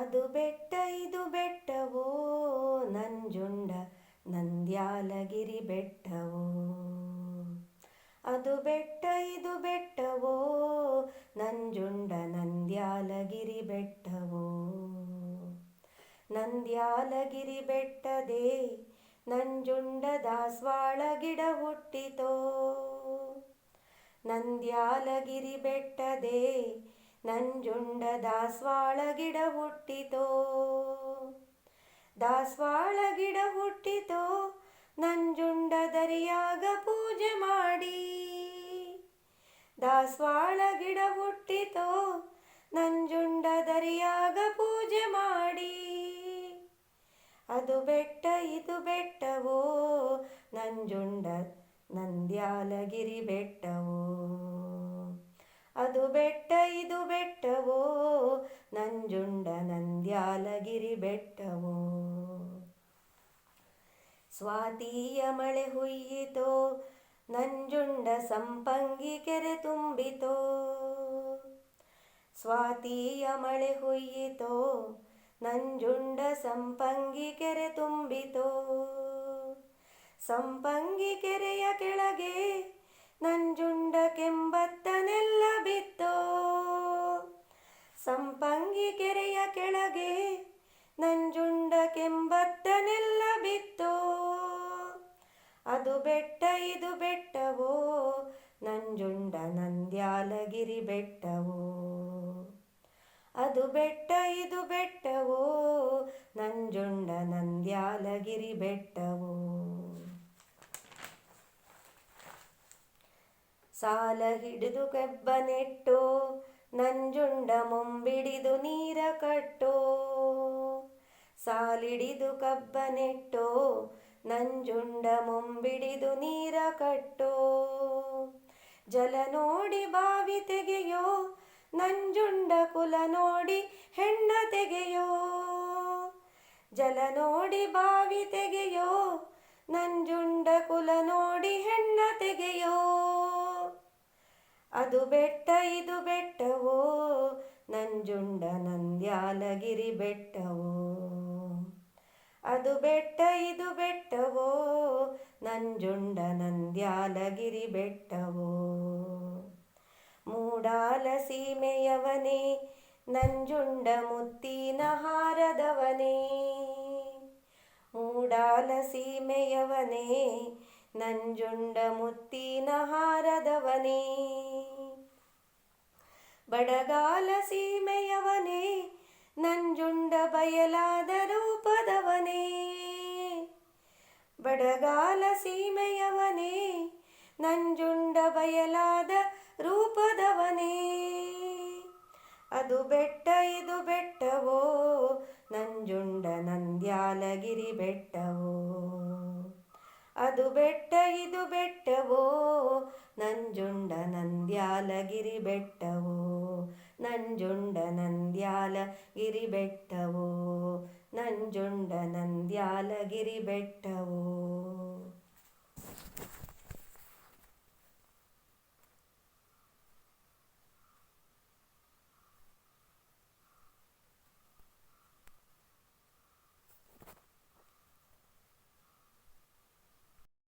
ಅದು ಬೆಟ್ಟ, ಇದು ಬೆಟ್ಟವೋ? ನಂಜುಂಡ, ನಂದ್ಯಾಲಗಿರಿ ಬೆಟ್ಟವೋ? ಅದು ಬೆಟ್ಟ, ಇದು ಬೆಟ್ಟವೋ? ನಂಜುಂಡ, ನಂದ್ಯಾಲಗಿರಿ ಬೆಟ್ಟವೋ? ನಂದ್ಯಾಲಗಿರಿ ಬೆಟ್ಟದೇ, ನಂಜುಂಡ ದಾಸ್ವಾಳ ಗಿಡ ಹುಟ್ಟಿತೋ? ನಂದ್ಯಾಲಗಿರಿ ಬೆಟ್ಟದೆ ನಂಜುಂಡ ದಾಸ್ವಾಳ ಗಿಡ ಹುಟ್ಟಿತೋ? ದಾಸ್ವಾಳ ಗಿಡ ಹುಟ್ಟಿತೋ? ನಂಜುಂಡ ದರಿಯಾಗ ಪೂಜೆ ಮಾಡಿ. ದಾಸ್ವಾಳ ಗಿಡ ಹುಟ್ಟಿತೋ? ನಂಜುಂಡ ದರಿಯಾಗ ಪೂಜೆ ಮಾಡಿ. ಅದು ಬೆಟ್ಟ, ಇದು ಬೆಟ್ಟವೋ? ನಂಜುಂಡ ನಂದ್ಯಾಲಗಿರಿ ಬೆಟ್ಟವೋ? ಅದು ಬೆಟ್ಟ, ಇದು ಬೆಟ್ಟವೋ? ನಂಜುಂಡ, ನಂದ್ಯಾಲಗಿರಿ ಬೆಟ್ಟವೋ? ಸ್ವಾತಿಯ ಮಳೆ ಹುಯ್ಯಿತೋ? ನಂಜುಂಡ ಸಂಪಂಗಿ ಕೆರೆ ತುಂಬಿತೋ? ಸ್ವಾತಿಯ ಮಳೆ ಹುಯ್ಯಿತೋ? ನಂಜುಂಡ ಸಂಪಂಗಿ ಕೆರೆ ತುಂಬಿತೋ? ಸಂಪಂಗಿ ಕೆರೆಯ ಕೆಳಗೆ ನಂಜುಂಡ ಕೆಂಬತ್ತನೆಲ್ಲ ನಂಜುಂಡ ನಂದ್ಯಾಲಗಿರಿ ಬೆಟ್ಟವೋ? ಅದು ಬೆಟ್ಟ, ಇದು ಬೆಟ್ಟವೋ? ನಂಜುಂಡ ನಂದ್ಯಾಲಗಿರಿ ಬೆಟ್ಟವೋ? ಸಾಲ ಹಿಡಿದು ಕೆಬ್ಬನೆಟ್ಟೋ ನಂಜುಂಡ ಮುಂಬಿಡಿದು ನೀರ ಕಟ್ಟೋ? ಸಾಲಿಡಿದು ಕಬ್ಬನೆಟ್ಟೋ ನಂಜುಂಡ ಮುಂಬಿಡಿದು ನೀರ ಕಟ್ಟೋ? ಜಲ ನೋಡಿ ಬಾವಿ ತೆಗೆಯೋ, ನಂಜುಂಡ ಕುಲ ನೋಡಿ ಹೆಣ್ಣ ತೆಗೆಯೋ. ಜಲ ನೋಡಿ ಬಾವಿ ತೆಗೆಯೋ, ನಂಜುಂಡ ಕುಲ ನೋಡಿ ಹೆಣ್ಣ ತೆಗೆಯೋ. ಅದು ಬೆಟ್ಟ, ಇದು ಬೆಟ್ಟವೋ, ನಂಜುಂಡ ನಂದ್ಯಾಲಗಿರಿ ಬೆಟ್ಟವೋ. ಅದು ಬೆಟ್ಟ, ಇದು ಬೆಟ್ಟವೋ, ನಂಜುಂಡ ನಂದ್ಯಾಲಗಿರಿ ಬೆಟ್ಟವೋ. ಮೂಡಾಲ ಸೀಮೆಯವನೇ, ನಂಜುಂಡ ಮುತ್ತಿನ ಹಾರದವನೇ. ಮೂಡಾಲ ಸೀಮೆಯವನೇ, ನಂಜುಂಡ ಮುತ್ತಿನ ಹಾರದವನೇ. ಬಡಗಾಲ ಸೀಮೆಯವನೇ, ನಂಜುಂಡ ಬಯಲಾದ ರೂಪದವನೇ. ಬಡಗಾಲ ಸೀಮೆಯವನೇ, ನಂಜುಂಡ ಅದು ಬೆಟ್ಟ, ಇದು ಬೆಟ್ಟವೋ? ನಂಜುಂಡ, ನಂದ್ಯಾಲಗಿರಿ ಬೆಟ್ಟವೋ? ಅದು ಬೆಟ್ಟ, ಇದು ಬೆಟ್ಟವೋ? ನಂಜುಂಡ, ನಂದ್ಯಾಲಗಿರಿ ಬೆಟ್ಟವೋ? ನಂಜುಂಡ, ನಂದ್ಯಾಲಗಿರಿ ಬೆಟ್ಟವೋ? ನಂಜುಂಡ, ನಂದ್ಯಾಲಗಿರಿ ಬೆಟ್ಟವೋ?